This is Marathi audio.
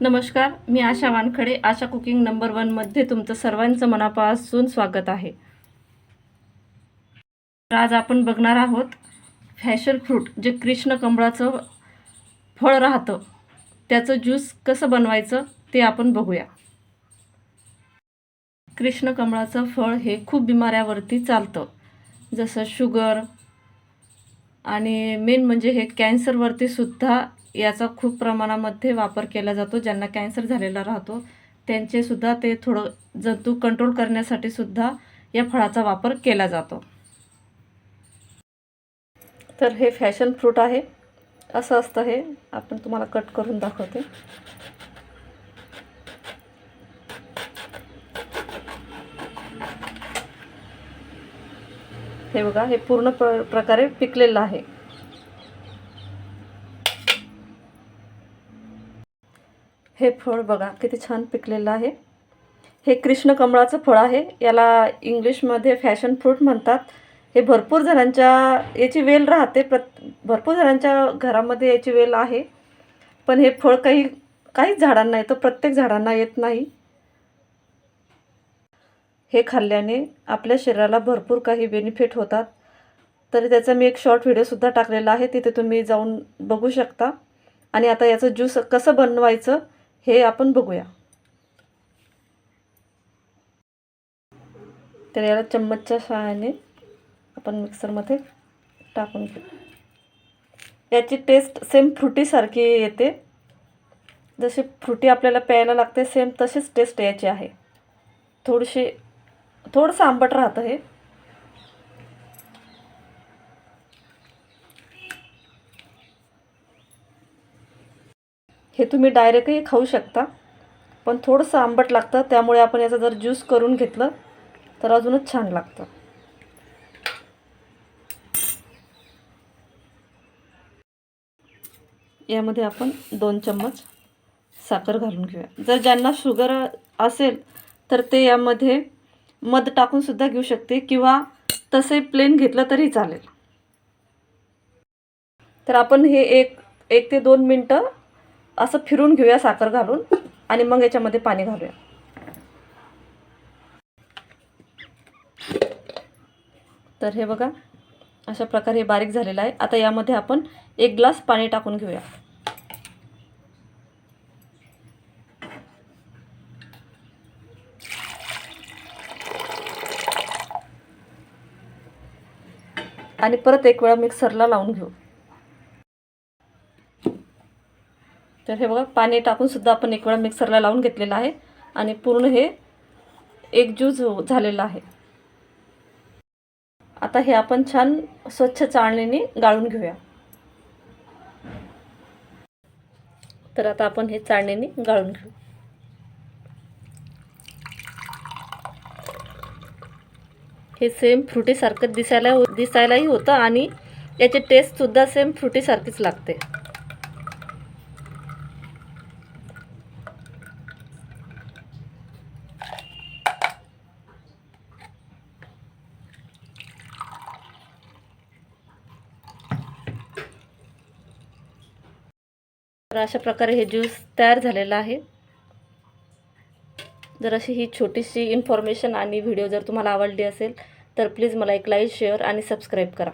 नमस्कार मी आशा वानखडे. आशा कुकिंग नंबर वनमध्ये तुमचं सर्वांचं मनापासून स्वागत आहे. तर आज आपण बघणार आहोत फॅशन फ्रूट जे कृष्ण कमळाचं फळ राहतं त्याचं ज्यूस कसं बनवायचं ते आपण बघूया. कृष्ण कमळाचं फळ हे खूप बिमाऱ्यावरती चालतं. जसं शुगर आणि मेन म्हणजे हे कॅन्सरवरती सुद्धा याचा खूप प्रमाणामध्ये वापर केला जातो ज्यांना कॅन्सर झालेला राहतो. त्यांचेसुद्धा ते थोडं जंतू कंट्रोल करण्यासाठी सुद्धा या फळाचा वापर केला जातो. तर हे फॅशन फ्रूट आहे. असं असतं हे. आपण तुम्हाला कट करून दाखवते. हे बघा हे पूर्ण प्र प्रकारे पिकलेलं आहे. हे फळ बघा किती छान पिकलेलं आहे. हे कृष्ण कमळाचं फळ आहे. याला इंग्लिशमध्ये फॅशन फ्रूट म्हणतात. हे भरपूर जणांच्या याची वेल राहते. प्रत भरपूर जणांच्या घरामध्ये याची वेल आहे. पण हे फळ काही काहीच झाडांना येतं प्रत्येक झाडांना येत नाही. हे खाल्ल्याने आपल्या शरीराला भरपूर काही बेनिफिट होतात. तर त्याचा मी एक शॉर्ट व्हिडिओसुद्धा टाकलेला आहे. तिथे तुम्ही जाऊन बघू शकता. आणि आता याचं ज्यूस कसं बनवायचं हे आपण बघूया. तर याला चम्मचच्या सहाय्याने आपण मिक्सरमध्ये टाकून घेऊ. याची टेस्ट सेम फ्रुटीसारखी येते. जशी फ्रुटी आपल्याला प्यायला लागते सेम तशीच टेस्ट याची आहे. थोडीशी थोडंसं आंबट राहतं हे. हे तुम्ही डायरेक्टही खाऊ शकता. पण थोडंसं आंबट लागतं त्यामुळे आपण याचा जर ज्यूस करून घेतलं तर अजूनच छान लागतं. यामध्ये आपण दोन चम्मच साखर घालून घेऊया. जर ज्यांना शुगर असेल तर ते यामध्ये मध टाकून सुद्धा घेऊ शकते किंवा तसे प्लेन घेतलं तरी चालेल. तर आपण हे एक एक ते दोन मिनटं असं फिरून घेऊया साखर घालून आणि मग याच्यामध्ये पाणी घालूया. तर हे बघा अशा प्रकारे हे बारीक झालेलं आहे. आता यामध्ये आपण एक ग्लास पाणी टाकून घेऊया. आणि परत एक वेळा मिक्सरला लावून घेऊ. तर हे बघा पाणी टाकूनसुद्धा आपण एक वेळा मिक्सरला लावून घेतलेलं आहे आणि पूर्ण हे एक ज्यूज हो- झालेलं आहे. आता हे आपण छान स्वच्छ चाळणीने गाळून घेऊया. तर आता आपण हे चाळणीने गाळून घेऊ. हे सेम फ्रुटीसारखं दिसायला दिसायलाही होतं आणि याची टेस्टसुद्धा सेम फ्रुटीसारखीच लागते. तर अशा प्रकारे हे ज्यूस तयार झालेलं आहे. जर अशी ही छोटीशी इन्फॉर्मेशन आणि व्हिडिओ जर तुम्हाला आवडली असेल तर प्लीज मला एक लाईक शेअर आणि सबस्क्राईब करा.